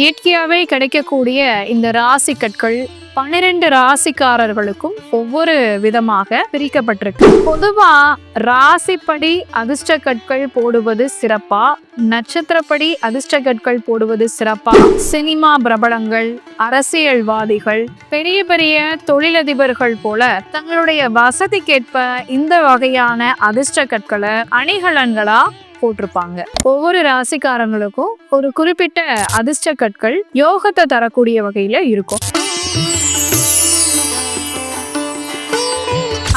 இயற்கையாகவே கிடைக்கக்கூடிய இந்த ராசி கற்கள் பன்னிரெண்டு ராசிக்காரர்களுக்கும் ஒவ்வொரு விதமாக பிரிக்கப்பட்டிருக்கு. பொதுவா ராசிப்படி அதிர்ஷ்ட கற்கள் போடுவது சிறப்பா? நட்சத்திரப்படி அதிர்ஷ்ட கற்கள் போடுவது சிறப்பா? சினிமா பிரபலங்கள் அரசியல்வாதிகள் பெரிய பெரிய தொழிலதிபர்கள் போல தங்களுடைய வசதிக்கேற்ப இந்த வகையான அதிர்ஷ்ட கற்களை அணிகலன்களா போட்டிருப்பாங்க. ஒவ்வொரு ராசிக்காரங்களுக்கும் ஒரு குறிப்பிட்ட அதிர்ஷ்ட கற்கள் யோகத்தை தரக்கூடிய வகையில இருக்கும்.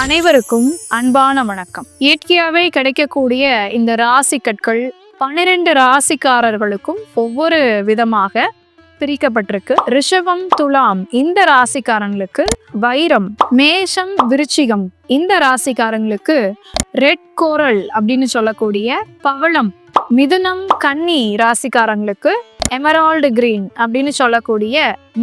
அனைவருக்கும் அன்பான வணக்கம். இயற்கையாவே கிடைக்கக்கூடிய இந்த ராசி கற்கள் பன்னிரெண்டு ராசிக்காரர்களுக்கும் ஒவ்வொரு விதமாக பிரிக்கப்பட்டிருக்கு. ரிஷபம் துலாம் இந்த ராசிக்காரங்களுக்கு வைரம் மேஷம் விருச்சிகம் இந்த ராசிக்காரங்களுக்கு ரெட் கோரல் அப்படின்னு சொல்லக்கூடிய பவளம் மிதுனம் கன்னி ராசிக்காரங்களுக்கு எமரால்டு கிரீன் அப்படின்னு சொல்லக்கூடிய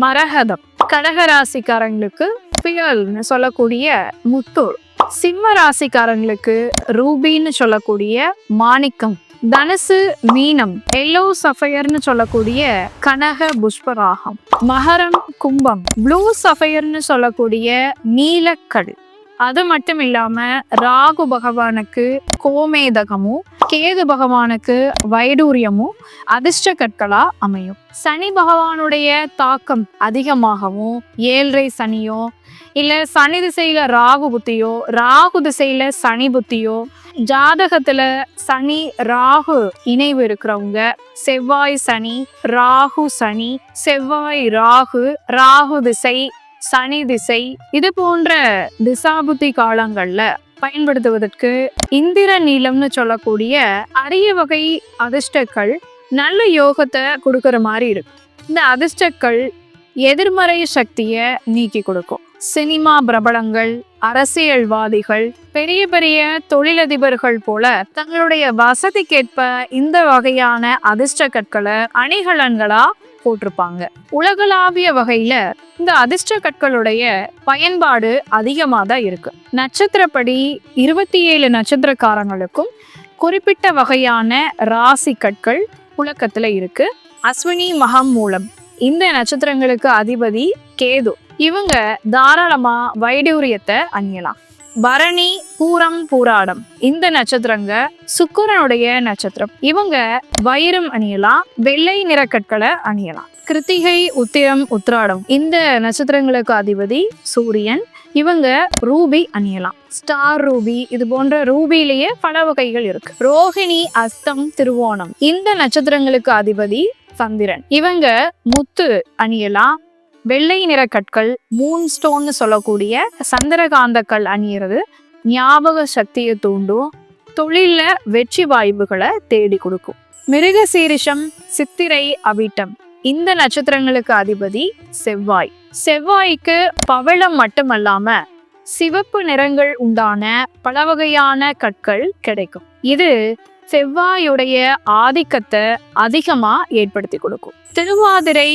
மரகதம் கடக ராசிக்காரங்களுக்கு பியல்னு சொல்லக்கூடிய முத்தூர் சிம்ம ராசிக்காரங்களுக்கு ரூபின்னு சொல்லக்கூடிய மாணிக்கம் தனுசு மீனம் எல்லோ சஃபயர்னு சொல்லக்கூடிய கனக புஷ்பராகம் மகரம் கும்பம் ப்ளூ சஃபயர்னு சொல்லக்கூடிய நீலக்கல் அது மட்டும் இல்லாம ராகு பகவானுக்கு கோமேதகமும் கேது பகவானுக்கு வைடூரியமும் அதிர்ஷ்ட கற்களா அமையும். சனி பகவானுடைய தாக்கம் அதிகமாகவும் ஏழரை சனியோ இல்ல சனி திசையில ராகு புத்தியோ ராகு திசையில சனி புத்தியோ ஜாதகத்துல சனி ராகு இணைவு இருக்கிறவங்க செவ்வாய் சனி ராகு சனி செவ்வாய் ராகு ராகு திசை சனி திசை. இது போன்ற திசாபுத்தி காலங்கள்ல பயன்படுத்துவதற்கு இந்திர நீளம்னு சொல்லக்கூடிய அரிய வகை அதிர்ஷ்டக்கள் நல்ல யோகத்தை கொடுக்கற மாதிரி இருக்கு. இந்த அதிர்ஷ்டக்கள் எதிர்மறை சக்தியை நீக்கி கொடுக்கும். சினிமா பிரபலங்கள் அரசியல்வாதிகள் பெரிய பெரிய தொழிலதிபர்கள் போல தங்களுடைய வசதிக்கேற்ப இந்த வகையான அதிர்ஷ்ட கற்களை அணிகலன்களா போட்டிருப்பாங்க. உலகளாவிய வகையில இந்த அதிர்ஷ்ட கற்களுடைய பயன்பாடு அதிகமாக தான் இருக்கு. நட்சத்திரப்படி இருபத்தி ஏழு நட்சத்திரக்காரங்களுக்கும் குறிப்பிட்ட வகையான ராசி கற்கள் புழக்கத்துல இருக்கு. அஸ்வினி மகம் மூலம் இந்த நட்சத்திரங்களுக்கு அதிபதி கேது. இவங்க தாராளமா வைடூரியத்தை அணியலாம். பரணி பூரம் பூராடம். இந்த நட்சத்திரங்க சுக்கரனுடைய நட்சத்திரம். இவங்க வைரம் அணியலாம் வெள்ளை நிறக்கற்களை அணியலாம். கிருத்திகை உத்திரம் உத்ராடம் இந்த நட்சத்திரங்களுக்கு அதிபதி சூரியன். இவங்க ரூபி அணியலாம். ஸ்டார் ரூபி இது போன்ற ரூபிலேயே பல வகைகள் இருக்கு. ரோஹிணி அஸ்தம் திருவோணம். இந்த நட்சத்திரங்களுக்கு அதிபதி சந்திரன். இவங்க முத்து அணியலாம் வெள்ளை நிற கற்கள் மூன் ஸ்டோன்னு சொல்லக்கூடிய சந்திரகாந்தக்கல் அணியிறது ஞாபக சக்தியை தூண்டும் தொழில வெற்றி வாய்ப்புகளை தேடி கொடுக்கும். மிருக சீரிஷம் சித்திரை அவிட்டம். இந்த நட்சத்திரங்களுக்கு அதிபதி செவ்வாய். செவ்வாய்க்கு பவளம் மட்டுமல்லாம சிவப்பு நிறங்கள் உண்டான பல வகையான கற்கள் கிடைக்கும். இது செவ்வாயுடைய ஆதிக்கத்தை அதிகமா ஏற்படுத்தி கொடுக்கும். திருவாதிரை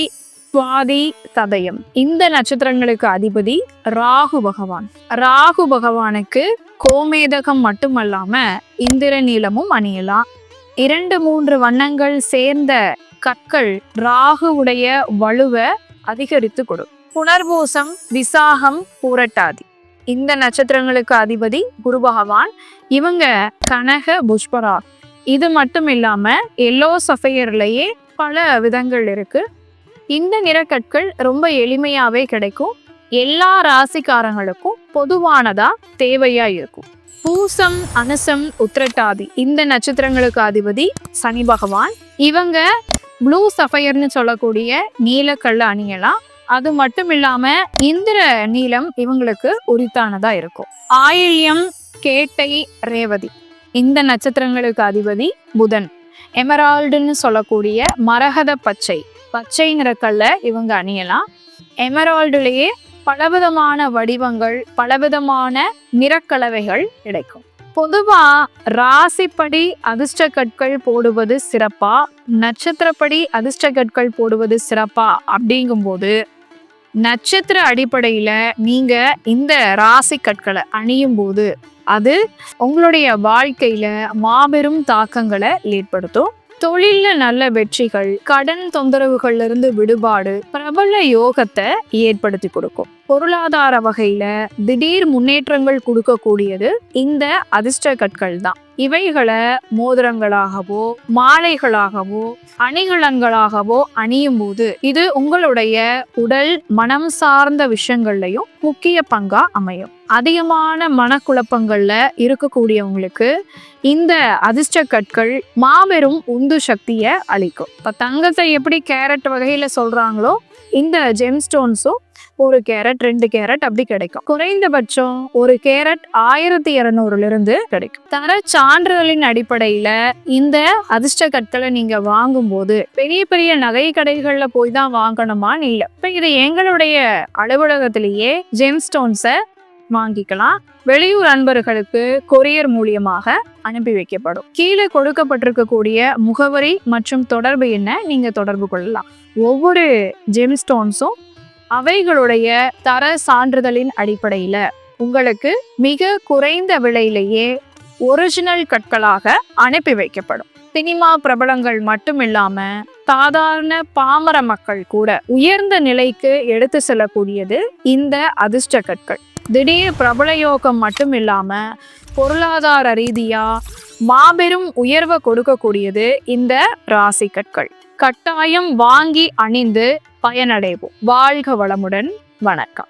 சுவாதி ததயம். இந்த நட்சத்திரங்களுக்கு அதிபதி ராகு பகவான். ராகு பகவானுக்கு கோமேதகம் மட்டுமல்லாம இந்திர நீளமும் அணியலாம். இரண்டு மூன்று வண்ணங்கள் சேர்ந்த கற்கள் ராகுவுடைய வலுவை அதிகரித்து கொடும். புனர்பூசம் விசாகம் புரட்டாதி. இந்த நட்சத்திரங்களுக்கு அதிபதி குரு பகவான். இவங்க கனக புஷ்பரா இது மட்டும் இல்லாம எல்லோ சஃபையர்லயே பல விதங்கள் இருக்கு. இந்த நிறக்கற்கள் ரொம்ப எளிமையாவே கிடைக்கும். எல்லா ராசிக்காரங்களுக்கும் பொதுவானதா தேவையா இருக்கும். பூசம் அனுசம் உத்திரட்டாதி இந்த நட்சத்திரங்களுக்கு அதிபதி சனி பகவான். இவங்க ப்ளூ சஃபயர்னு சொல்லக்கூடிய நீலக்கல்ல அணியலாம் அது மட்டும் இல்லாம இந்திர நீளம் இவங்களுக்கு உரித்தானதா இருக்கும். ஆயில்யம் கேட்டை ரேவதி இந்த நட்சத்திரங்களுக்கு அதிபதி புதன். எமரால்டுன்னு சொல்லக்கூடிய மரகத பச்சை பச்சை நிறக்கல்ல இவங்க அணியலாம். எமரால்டுலேயே பலவிதமான வடிவங்கள் பலவிதமான நிறக்கலவைகள் கிடைக்கும். பொதுவா ராசிப்படி அதிர்ஷ்ட கற்கள் போடுவது சிறப்பா? நட்சத்திரப்படி அதிர்ஷ்ட கற்கள் போடுவது சிறப்பா? அப்படிங்கும்போது நட்சத்திர அடிப்படையில நீங்க இந்த ராசி கற்களை அணியும் போது அது உங்களுடைய வாழ்க்கையில மாபெரும் தாக்கங்களை ஏற்படுத்தும். தொழில்ல நல்ல வெற்றிகள் கடன் தொந்தரவுகள்ல இருந்து விடுபாடு பிரபல யோகத்தை ஏற்படுத்தி கொடுக்கும். பொருளாதார வகையில திடீர் முன்னேற்றங்கள் கொடுக்கக்கூடியது இந்த அதிர்ஷ்ட கற்கள் தான். இவைகளை மோதிரங்களாகவோ மாலைகளாகவோ அணிகலன்களாகவோ அணியும் போது இது உங்களுடைய உடல் மனம் சார்ந்த விஷயங்கள்லையும் முக்கிய பங்கா அமையும். அதிகமான மனக்குழப்பங்கள்ல இருக்கக்கூடியவங்களுக்கு இந்த அதிர்ஷ்ட கற்கள் மாபெரும் உந்து சக்தியை அளிக்கும். இப்போ தங்கத்தை எப்படி கேரட் வகையில் சொல்கிறாங்களோ இந்த ஜெம் ஸ்டோன்ஸும் ஒரு கேரட் ரெண்டு கேரட் அப்படி கிடைக்கும். குறைந்தபட்சம் ஒரு கேரட் ஆயிரத்தி இருநூறுல இருந்து கிடைக்கும். தர சான்றிதழின் அடிப்படையில இந்த அதிர்ஷ்ட கற்களை நீங்க வாங்கும்போது பெரிய பெரிய நகை கடைகள்ல போய் தான் வாங்கணுமான்னு இல்லை. இப்ப இது எங்களுடைய அலுவலகத்திலேயே ஜெம் ஸ்டோன்ஸை வாங்கிக்கலாம். வெளியூர் அன்பர்களுக்கு கொரியர் மூலியமாக அனுப்பி வைக்கப்படும். கீழே கொடுக்கப்பட்டிருக்கக்கூடிய முகவரி மற்றும் தொடர்பு என்ன நீங்க தொடர்பு கொள்ளலாம். ஒவ்வொரு ஜெம்ஸ்டோன்ஸும் அவைகளுடைய தர சான்றிதழின் அடிப்படையில உங்களுக்கு மிக குறைந்த விலையிலேயே ஒரிஜினல் கற்களாக அனுப்பி வைக்கப்படும். சினிமா பிரபலங்கள் மட்டும் இல்லாம சாதாரண பாமர மக்கள் கூட உயர்ந்த நிலைக்கு எடுத்து செல்லக்கூடியது இந்த அதிர்ஷ்ட கற்கள். திடீர் பிரபல யோகம் மட்டும் இல்லாமல் பொருளாதார ரீதியாக மாபெரும் உயர்வை கொடுக்கக்கூடியது இந்த ராசி கற்கள் கட்டாயம் வாங்கி அணிந்து பயனடைவோம். வாழ்க வளமுடன். வணக்கம்.